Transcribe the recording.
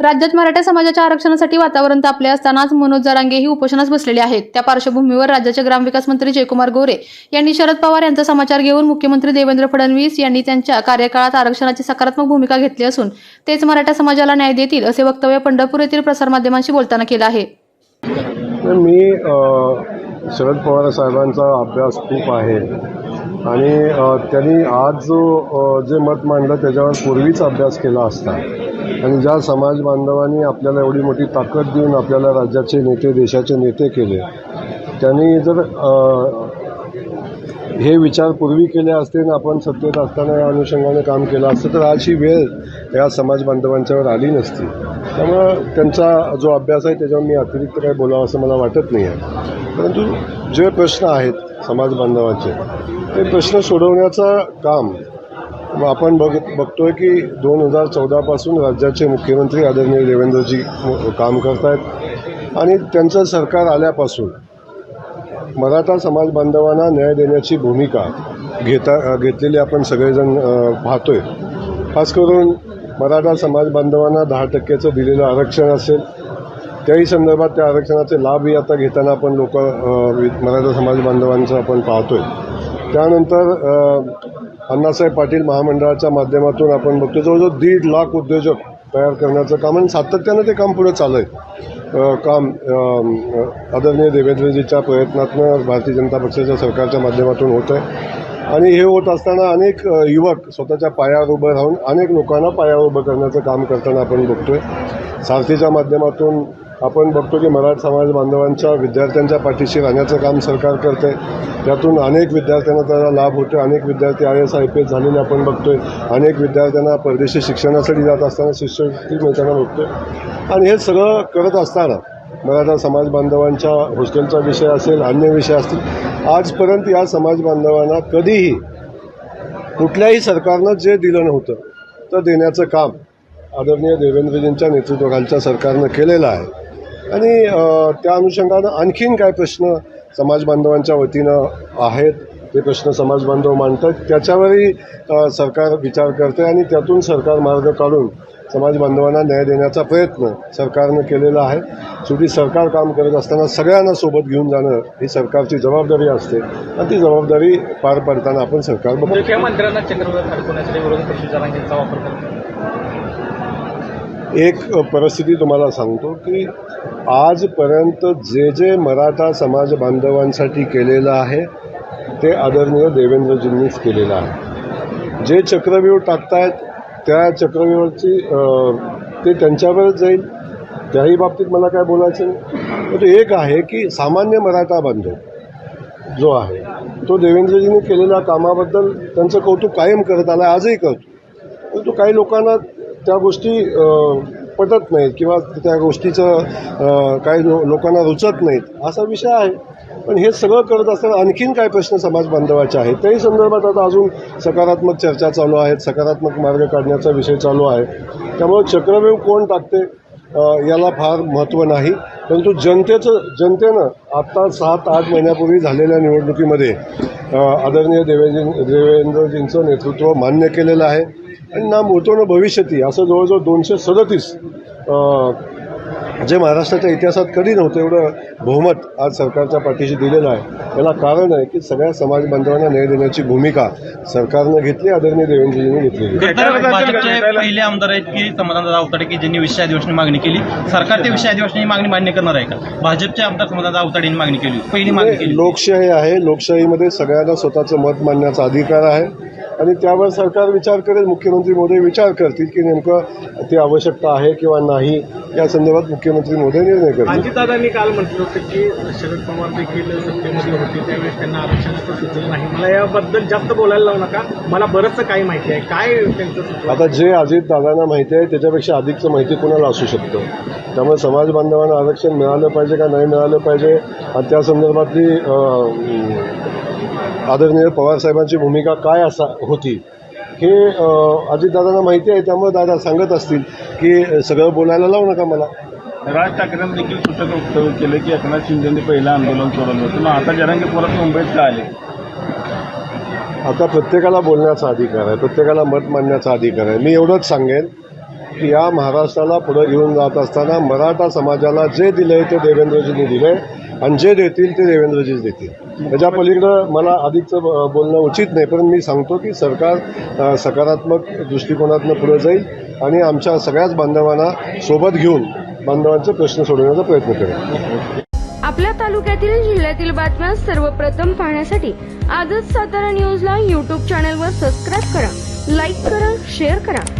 राज्यात मराठा समाजाच्या आरक्षणासाठी वातावरण तापले असतानाच मनोज जरांगे ही उपोषणास बसलेले आहेत. त्या पार्श्वभूमीवर राज्याचे ग्रामविकास मंत्री जयकुमार गोरे यांनी शरद पवार यांचा समाचार घेऊन मुख्यमंत्री देवेंद्र फडणवीस यांनी त्यांच्या कार्यकाळात आरक्षणाची सकारात्मक भूमिका घेतली असून तेच मराठा समाजाला न्याय देतील असे वक्तव्य पंढरपूर येथील प्रसारमाध्यमांशी बोलताना केलं आहे. मी शरद पवार साहेबांचा अभ्यास खूप आहे. आणि त्यांनी आज जो जे मत मांडलं त्याच्यावर पूर्वीच अभ्यास केला असता. आणि ज्या समाज बांधवांनी आपल्याला एवढी मोठी ताकद देऊन आपल्याला राज्याचे नेते देशाचे नेते केले त्यांनी जर हे विचार पूर्वी केले असते आणि आपण सत्तेत असताना या अनुषंगाने काम केलं असतं तर आज ही वेळ या समाज बांधवांच्यावर आली नसती. त्यामुळं त्यांचा जो अभ्यास आहे त्याच्यावर मी अतिरिक्त काही बोलावं असं मला वाटत नाही आहे परंतु जे प्रश्न आहेत समाज बांधवांचे. ते प्रश्न सोडवण्याचं काम व आपण बघ बघतोय की दोन हजार चौदापासून राज्याचे मुख्यमंत्री आदरणीय देवेंद्रजी काम करत आहेत आणि त्यांचं सरकार आल्यापासून मराठा समाज बांधवांना न्याय देण्याची भूमिका घेता घेतलेली आपण सगळेजण पाहतोय. खास करून मराठा समाज बांधवांना दहा टक्क्याचं दिलेलं आरक्षण असेल त्याही संदर्भात त्या आरक्षणाचे लाभही आता घेताना आपण लोक मराठा समाज बांधवांचं आपण पाहतोय. त्यानंतर अण्णासाहेब पाटील महामंडळाच्या माध्यमातून आपण बघतो जवळजवळ दीड लाख उद्योजक तयार करण्याचं काम आणि सातत्यानं ते काम पुढे चालू आहे काम आदरणीय देवेंद्रजीच्या प्रयत्नातनं भारतीय जनता पक्षाच्या सरकारच्या माध्यमातून होत आहे आणि हे होत असताना अनेक युवक स्वतःच्या पायावर उभं राहून अनेक लोकांना पायावर उभं करण्याचं काम करताना आपण बघतोय. सारथीच्या माध्यमातून आपण बघतो की मराठा समाज बांधवांच्या विद्यार्थ्यांच्या पाठीशी राहण्याचं काम सरकार करते. त्यातून अनेक विद्यार्थ्यांना त्याचा लाभ होतो अनेक विद्यार्थी I S I P S झालेले आपण बघतोय. अनेक विद्यार्थ्यांना परदेशी शिक्षणासाठी जात असताना शिष्यवृत्ती मिळताना बघतोय. आणि हे सगळं करत असताना मराठा समाज बांधवांच्या हॉस्टेलचा विषय असेल अन्य विषय असतील आजपर्यंत या समाज बांधवांना कधीही कुठल्याही सरकारनं जे दिलं नव्हतं तर देण्याचं काम आदरणीय देवेंद्रजींच्या नेतृत्वाखालच्या सरकारनं केलेलं आहे. आणि त्या अनुषंगानं आणखीन काय प्रश्न समाज बांधवांच्या वतीनं आहेत ते प्रश्न समाज बांधव मांडतात. त्याच्यावरही सरकार विचार करते आणि त्यातून सरकार मार्ग काढून समाज बांधवांना न्याय देण्याचा प्रयत्न सरकारनं केलेला आहे. शेवटी सरकार काम करत असताना सगळ्यांना सोबत घेऊन जाणं ही सरकारची जबाबदारी असते. आणि ती जबाबदारी पार पाडताना आपण सरकार बघतो. मुख्यमंत्र्यांना चक्रवात अडकवण्यासाठी विरोधी पक्ष वापर करतो एक परिस्थिती तुम्हाला सांगतो की आजपर्यंत जे जे मराठा समाज बांधवांसाठी केलेलं आहे ते आदरणीय देवेंद्रजींनीच केलेलं आहे. जे चक्रव्यूह टाकतायत त्या चक्रव्यूहाची ते त्यांच्यावरच जाईल. त्याही बाबतीत मला काय बोलायचं नाही. तर एक आहे की सामान्य मराठा बांधव जो आहे तो देवेंद्रजींनी केलेल्या कामाबद्दल त्यांचं कौतुक कायम करत आलं आजही करतो. परंतु काही लोकांना त्या गोष्टी पटत नाहीत किंवा त्या गोष्टीचं काही लो लोकांना रुचत नाहीत असा विषय आहे. पण हे सगळं करत असताना आणखीन काय प्रश्न समाज बांधवाचे आहेत. त्याही संदर्भात आता अजून सकारात्मक चर्चा चालू आहेत सकारात्मक मार्ग काढण्याचा विषय चालू आहे. त्यामुळे चक्रव्यूह कोण टाकते? याला फार महत्त्व नाही. परंतु जनतेचं जनतेनं आत्ता सात आठ महिन्यापूर्वी झालेल्या निवडणुकीमध्ये आदरणीय देवेंद्र देवेंद्रजींचं नेतृत्व मान्य केलेलं आहे. आणि ना होतो न भविष्यती असं जवळजवळ दोनशे सदतीस जे महाराष्ट्राच्या इतिहासात कधी नव्हतं एवढं बहुमत आज सरकारच्या पाठीशी दिलेलं आहे. याला कारण आहे की सगळ्या समाज बांधवांना न्याय देण्याची भूमिका सरकारनं घेतली आदरणीय देवेंद्रजींनी भाजपचे पहिले आमदार आहेत की समाधान आवताडे की ज्यांनी विषय अधिवेशनाची मागणी केली. सरकार ते विषय अधिवेशनाची मागणी मान्य करणार आहे का? भाजपचे आमदार समाधान आवताडेंनी मागणी केली. पहिली मागणी केली. लोकशाही आहे लोकशाहीमध्ये सगळ्यांना स्वतःचं मत मांडण्याचा अधिकार आहे. आणि त्यावर सरकार विचार करेल मुख्यमंत्री मोदी विचार करतील की नेमकं ती आवश्यकता आहे किंवा नाही. या संदर्भात मुख्यमंत्री मोदी निर्णय करतील. अजितदादांनी काल म्हटलं होतं की शरद पवार देखील सत्तेमध्ये होते त्यावेळेस त्यांना आरक्षणाचं सुचलं नाही. मला याबद्दल जास्त बोलायला लावू नका. मला बरंचसं काही माहिती आहे. काय त्यांचं आता जे अजित दादांना माहिती आहे त्याच्यापेक्षा अधिकचं माहिती कुणाला असू शकतं? त्यामुळे समाज बांधवांना आरक्षण मिळालं पाहिजे का नाही मिळालं पाहिजे? आणि त्या संदर्भातली आदरणीय पवारसाहेबांची भूमिका काय असा होती हे अजितदादांना माहिती आहे त्यामुळे दादा सांगत असतील की सगळं बोलायला लावू नका मला. राज ठाकरेंनी देखील सूचक वक्तव्य केलं की एकनाथ शिंदेनी पहिलं आंदोलन सोडवलं होतं. मग आता जरांगे परत मुंबईत का आले. आता प्रत्येकाला बोलण्याचा अधिकार आहे प्रत्येकाला मत मांडण्याचा अधिकार आहे. मी एवढंच सांगेन की या महाराष्ट्राला पुढं घेऊन जात असताना मराठा समाजाला जे दिलंय ते देवेंद्रजींनी दिलंय आणि जे देतील ते देवेंद्रजीच देतील. त्याच्या पलीकडं मला अधिकचं ब- बोलणं उचित नाही पण मी सांगतो की सरकार सकारात्मक दृष्टिकोनातनं पुढे जाईल आणि आमच्या सगळ्याच बांधवांना सोबत घेऊन बांधवांचे प्रश्न सोडवण्याचा प्रयत्न करेल. आपल्या तालुक्यातील जिल्ह्यातील बातम्या सर्वप्रथम पाहण्यासाठी आजच सातारा न्यूजला यूट्यूब चॅनलवर सबस्क्राईब करा लाईक करा शेअर करा.